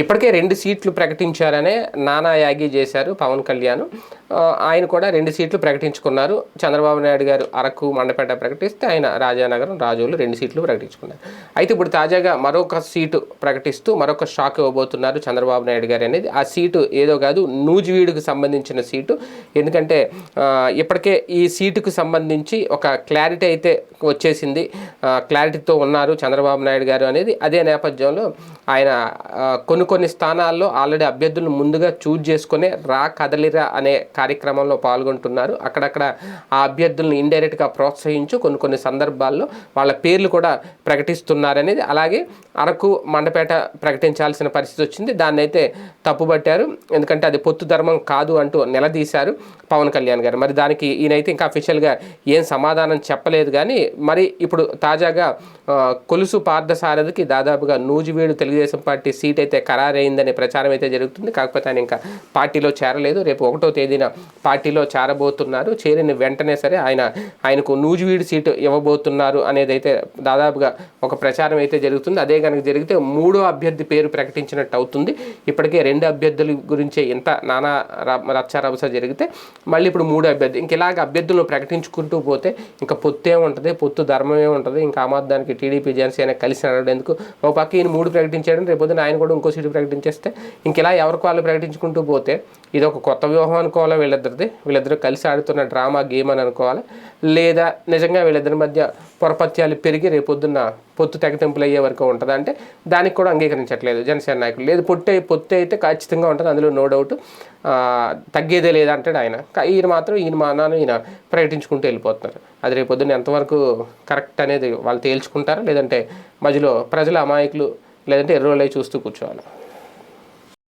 ఇప్పటికే రెండు సీట్లు ప్రకటించారనే నానా యాగి చేశారు పవన్ కళ్యాణ్. ఆయన కూడా రెండు సీట్లు ప్రకటించుకున్నారు. చంద్రబాబు నాయుడు గారు అరకు మండపేట ప్రకటిస్తే ఆయన రాజానగరం రాజోలు రెండు సీట్లు ప్రకటించుకున్నారు. అయితే ఇప్పుడు తాజాగా మరొక సీటు ప్రకటిస్తూ మరొక షాక్ ఇవ్వబోతున్నారు చంద్రబాబు నాయుడు గారు అనేది. ఆ సీటు ఏదో కాదు నూజివీడుకు సంబంధించిన సీటు. ఎందుకంటే ఇప్పటికే ఈ సీటుకు సంబంధించి ఒక క్లారిటీ అయితే వచ్చేసింది. క్లారిటీతో ఉన్నారు చంద్రబాబు నాయుడు గారు అనేది. అదే నేపథ్యంలో ఆయన ఆ, కొన్ని స్థానాల్లో ఆల్రెడీ అభ్యర్థులను ముందుగా చూజ్ చేసుకునే రా కదలిరా అనే కార్యక్రమంలో పాల్గొంటున్నారు. అక్కడక్కడ ఆ అభ్యర్థులను ఇండైరెక్ట్గా ప్రోత్సహించు కొన్ని కొన్ని సందర్భాల్లో వాళ్ళ పేర్లు కూడా ప్రకటిస్తున్నారనేది. అలాగే అరకు మండపేట ప్రకటించాల్సిన పరిస్థితి వచ్చింది. దాన్ని అయితే తప్పుబట్టారు. ఎందుకంటే అది పొత్తు ధర్మం కాదు అంటూ నిలదీశారు పవన్ కళ్యాణ్ గారు. మరి దానికి ఈయనైతే ఇంకా అఫీషియల్గా ఏం సమాధానం చెప్పలేదు కానీ మరి ఇప్పుడు తాజాగా కొలుసు పార్థసారథికి దాదాపుగా నూజివీడు తెలుగుదేశం పార్టీ సీట్ అయితే ఖరారైందనే ప్రచారం అయితే జరుగుతుంది. కాకపోతే ఆయన ఇంకా పార్టీలో చేరలేదు. రేపు ఒకటో తేదీన పార్టీలో చేరబోతున్నారు. చేరిన వెంటనే సరే ఆయన ఆయనకు నూజివీడు సీటు ఇవ్వబోతున్నారు అనేది అయితే దాదాపుగా ఒక ప్రచారం అయితే జరుగుతుంది. అదే కనుక జరిగితే మూడో అభ్యర్థి పేరు ప్రకటించినట్టు అవుతుంది. ఇప్పటికే రెండు అభ్యర్థుల గురించి ఇంత నానా రచ్చారభస రచ్చ జరిగితే మళ్ళీ ఇప్పుడు మూడో అభ్యర్థి. ఇంక ఇలాగ అభ్యర్థులను ప్రకటించుకుంటూ పోతే ఇంకా పొత్తే ఉంటుంది పొత్తు ధర్మమే ఉంటుంది. ఇంకా ఆమాదానికి టీడీపీ జనసేన కలిసి నడవడానికి ఒక పక్క ఈయన మూడు ప్రకటించాడు రేపొద్దున ఆయన కూడా ఇంకో సీటు ప్రకటించేస్తే ఇంకెలా ఎవరికి వాళ్ళు ప్రకటించుకుంటూ పోతే ఇది ఒక కొత్త వ్యూహం అనుకోవాలా వీళ్ళిద్దరిది? వీళ్ళిద్దరూ కలిసి ఆడుతున్న డ్రామా గేమ్ అని అనుకోవాలి? లేదా నిజంగా వీళ్ళిద్దరి మధ్య పొరపత్యాలు పెరిగి రేపొద్దున్న పొత్తు తెగతింపులు అయ్యే వరకు ఉంటుంది? అంటే దానికి కూడా అంగీకరించట్లేదు జనసేన నాయకులు. లేదు పొట్టే పొత్తు అయితే ఖచ్చితంగా ఉంటుంది. అందులో నో డౌట్ తగ్గేదే లేదంటాడు ఆయన. ఈయన మాత్రం ఈయన మానాను ఈయన ప్రకటించుకుంటూ వెళ్ళిపోతున్నారు. అది రేపొద్దున ఎంతవరకు కరెక్ట్ అనేది వాళ్ళు తేల్చుకుంటారా? లేదంటే మధ్యలో ప్రజల అమాయకులు లేదంటే ఎర్రోళ్ళై చూస్తూ కూర్చోవాలి?